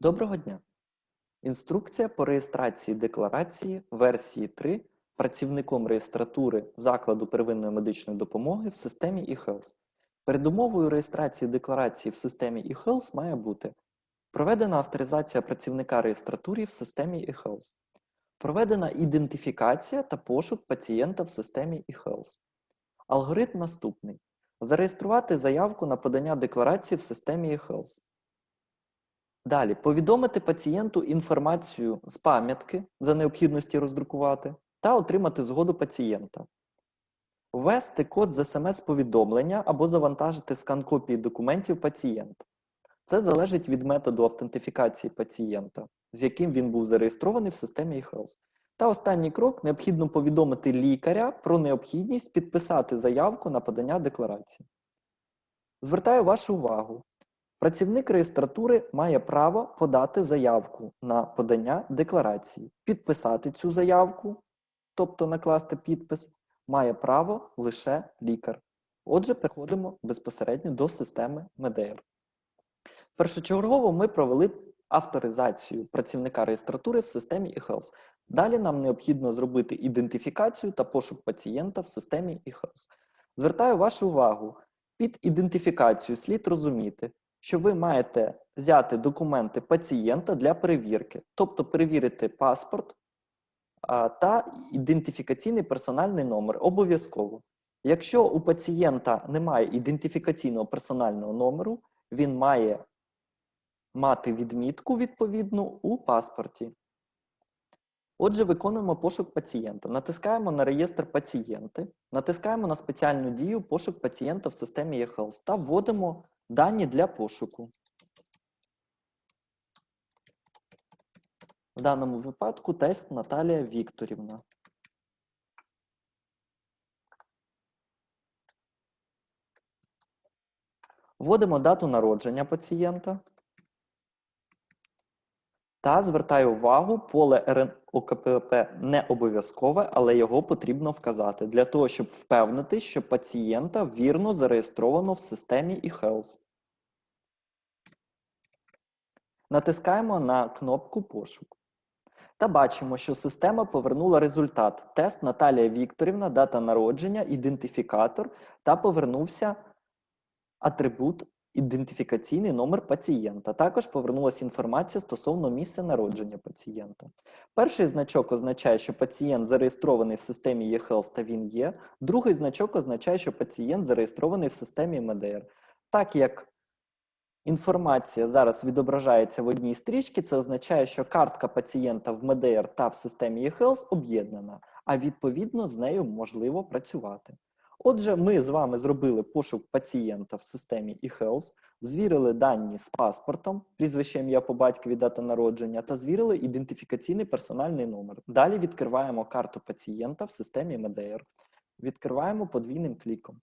Доброго дня! Інструкція по реєстрації декларації версії 3 працівником реєстратури закладу первинної медичної допомоги в системі eHealth. Передумовою реєстрації декларації в системі eHealth має бути проведена авторизація працівника реєстратури в системі eHealth, проведена ідентифікація та пошук пацієнта в системі eHealth. Алгоритм наступний: зареєструвати заявку на подання декларації в системі eHealth. Далі повідомити пацієнту інформацію з пам'ятки за необхідності роздрукувати та отримати згоду пацієнта. Ввести код з смс-повідомлення або завантажити скан копії документів пацієнта. Це залежить від методу автентифікації пацієнта, з яким він був зареєстрований в системі eHealth. Та останній крок необхідно повідомити лікаря про необхідність підписати заявку на подання декларації. Звертаю вашу увагу, Працівник реєстратури має право подати заявку на подання декларації. Підписати цю заявку, тобто накласти підпис, має право лише лікар. Отже, переходимо безпосередньо до системи МЕДЕР. Першочергово ми провели авторизацію працівника реєстратури в системі eHealth. Далі нам необхідно зробити ідентифікацію та пошук пацієнта в системі eHealth. Звертаю вашу увагу, під ідентифікацію слід розуміти, що ви маєте взяти документи пацієнта для перевірки, тобто перевірити паспорт та ідентифікаційний персональний номер обов'язково. Якщо у пацієнта немає ідентифікаційного персонального номеру, він має мати відмітку відповідну у паспорті. Отже, виконуємо пошук пацієнта. Натискаємо на реєстр пацієнти, натискаємо на спеціальну дію пошук пацієнта в системі eHealth та вводимо Дані для пошуку. В даному випадку тест Наталія Вікторівна. Вводимо дату народження пацієнта. Та звертаю увагу, поле РНОКПП не обов'язкове, але його потрібно вказати для того, щоб впевнити, що пацієнта вірно зареєстровано в системі eHealth. Натискаємо на кнопку Пошук. Та бачимо, що система повернула результат. Тест Наталія Вікторівна, дата народження, ідентифікатор та повернувся атрибут ідентифікаційний номер пацієнта. Також повернулася інформація стосовно місця народження пацієнта. Перший значок означає, що пацієнт зареєстрований в системі eHealth та він є. Другий значок означає, що пацієнт зареєстрований в системі МДР. Так як інформація зараз відображається в одній стрічці, це означає, що картка пацієнта в МДР та в системі eHealth об'єднана, а відповідно з нею можливо працювати. Отже, ми з вами зробили пошук пацієнта в системі eHealth, звірили дані з паспортом, прізвище ім'я по батькові дата народження та звірили ідентифікаційний персональний номер. Далі відкриваємо карту пацієнта в системі МДР. Відкриваємо подвійним кліком.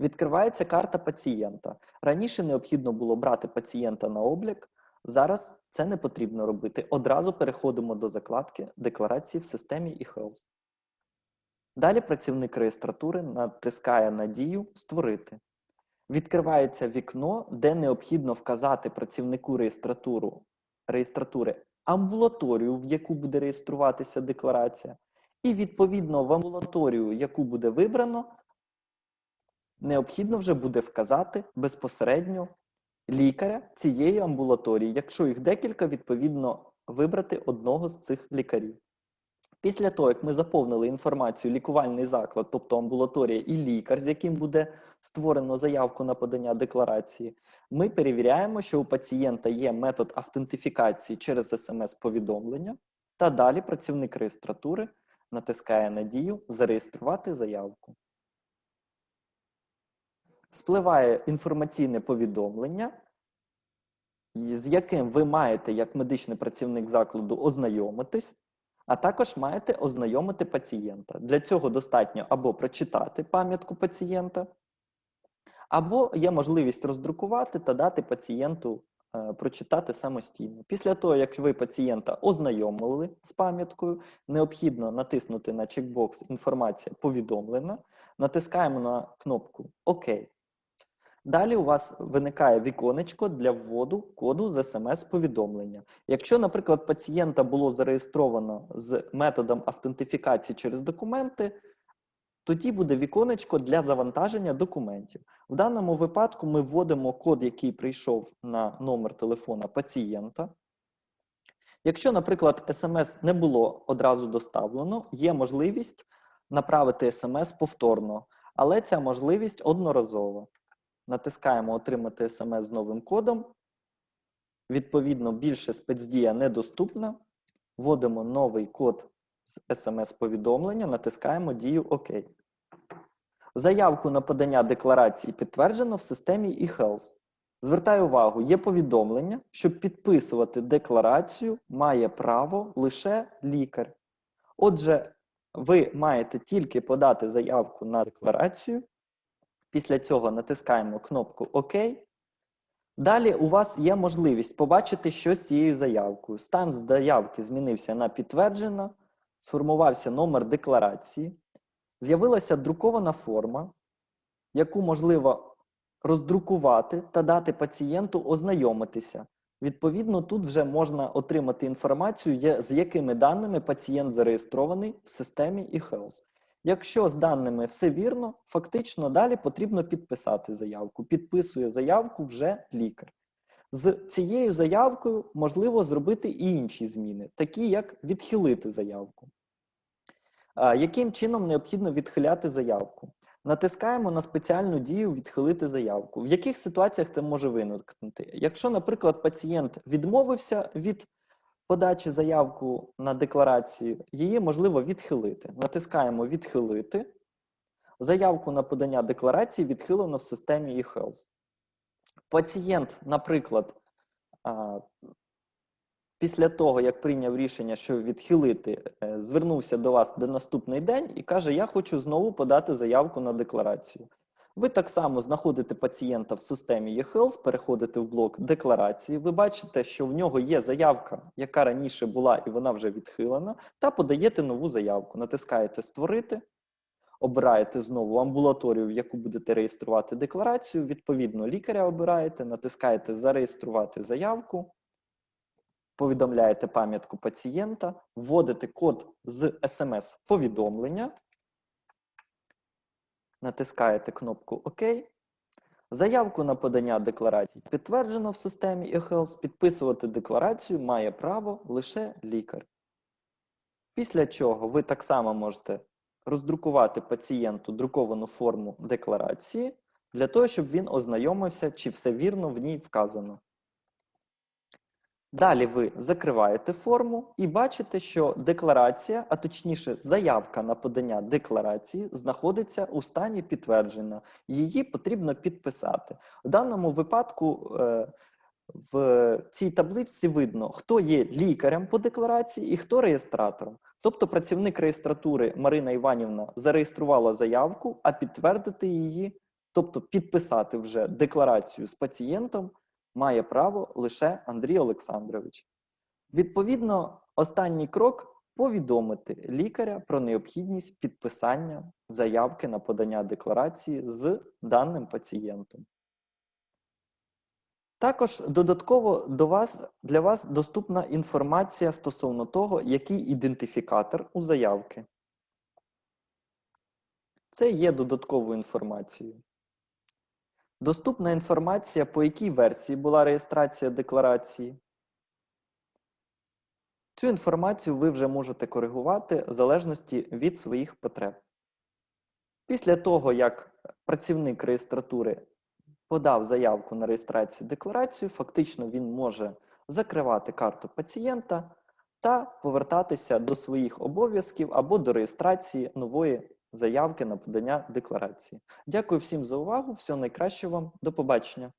Відкривається карта пацієнта. Раніше необхідно було брати пацієнта на облік. Зараз це не потрібно робити. Одразу переходимо до закладки декларації в системі eHealth. Далі працівник реєстратури натискає на дію Створити. Відкривається вікно, де необхідно вказати працівнику реєстратуру, реєстратури амбулаторію, в яку буде реєструватися декларація. І, відповідно, в амбулаторію, яку буде вибрано, необхідно вже буде вказати безпосередньо лікаря цієї амбулаторії. Якщо їх декілька, відповідно вибрати одного з цих лікарів. Після того, як ми заповнили інформацію лікувальний заклад, тобто амбулаторія і лікар, з яким буде створено заявку на подання декларації, ми перевіряємо, що у пацієнта є метод автентифікації через смс-повідомлення, та далі працівник реєстратури натискає на дію Зареєструвати заявку. Спливає інформаційне повідомлення, з яким ви маєте, як медичний працівник закладу, ознайомитись а також маєте ознайомити пацієнта. Для цього достатньо або прочитати пам'ятку пацієнта, або є можливість роздрукувати та дати пацієнту е, прочитати самостійно. Після того, як ви пацієнта ознайомили з пам'яткою, необхідно натиснути на чекбокс Інформація повідомлена, натискаємо на кнопку ОК. Далі у вас виникає віконечко для вводу коду з смс-повідомлення. Якщо, наприклад, пацієнта було зареєстровано з методом автентифікації через документи, тоді буде віконечко для завантаження документів. В даному випадку ми вводимо код, який прийшов на номер телефона пацієнта. Якщо, наприклад, смс не було одразу доставлено, є можливість направити смс повторно, але ця можливість одноразова. Натискаємо Отримати смс з новим кодом. Відповідно, більше спецдія недоступна. Вводимо новий код з смс-повідомлення, натискаємо дію ОК. Заявку на подання декларації підтверджено в системі eHealth. Звертаю увагу, є повідомлення, що підписувати декларацію має право лише лікар. Отже, ви маєте тільки подати заявку на декларацію. Після цього натискаємо кнопку ОК. Далі у вас є можливість побачити, що з цією заявкою. Стан заявки змінився на підтверджено, сформувався номер декларації, з'явилася друкована форма, яку можливо роздрукувати та дати пацієнту ознайомитися. Відповідно, тут вже можна отримати інформацію, з якими даними пацієнт зареєстрований в системі eHealth. Якщо з даними все вірно, фактично далі потрібно підписати заявку. Підписує заявку вже лікар. З цією заявкою можливо зробити і інші зміни, такі як відхилити заявку. Яким чином необхідно відхиляти заявку? Натискаємо на спеціальну дію відхилити заявку. В яких ситуаціях це може виникнути? Якщо, наприклад, пацієнт відмовився від подачі заявку на декларацію, її можливо відхилити. Натискаємо відхилити. Заявку на подання декларації відхилено в системі eHealth. Пацієнт, наприклад, після того, як прийняв рішення, що відхилити, е, звернувся до вас на наступний день і каже: Я хочу знову подати заявку на декларацію. Ви так само знаходите пацієнта в системі eHealth, переходите в блок декларації. Ви бачите, що в нього є заявка, яка раніше була і вона вже відхилена, та подаєте нову заявку. Натискаєте Створити, обираєте знову амбулаторію, в яку будете реєструвати декларацію. Відповідно, лікаря обираєте, натискаєте Зареєструвати заявку повідомляєте пам'ятку пацієнта, вводите код з смс-повідомлення, натискаєте кнопку ОК. Заявку на подання декларації підтверджено в системі eHealth. Підписувати декларацію має право лише лікар. Після чого ви так само можете роздрукувати пацієнту друковану форму декларації для того, щоб він ознайомився, чи все вірно в ній вказано. Далі ви закриваєте форму і бачите, що декларація, а точніше, заявка на подання декларації знаходиться у стані підтвердження. Її потрібно підписати. В даному випадку е, в цій табличці видно, хто є лікарем по декларації і хто реєстратором. Тобто працівник реєстратури Марина Іванівна зареєструвала заявку, а підтвердити її, тобто підписати вже декларацію з пацієнтом має право лише Андрій Олександрович. Відповідно, останній крок повідомити лікаря про необхідність підписання заявки на подання декларації з даним пацієнтом. Також додатково до вас, для вас доступна інформація стосовно того, який ідентифікатор у заявки. Це є додатковою інформацією. Доступна інформація, по якій версії була реєстрація декларації. Цю інформацію ви вже можете коригувати в залежності від своїх потреб. Після того, як працівник реєстратури подав заявку на реєстрацію декларацію, фактично він може закривати карту пацієнта та повертатися до своїх обов'язків або до реєстрації нової заявки на подання декларації. Дякую всім за увагу. Всього найкращого вам. До побачення.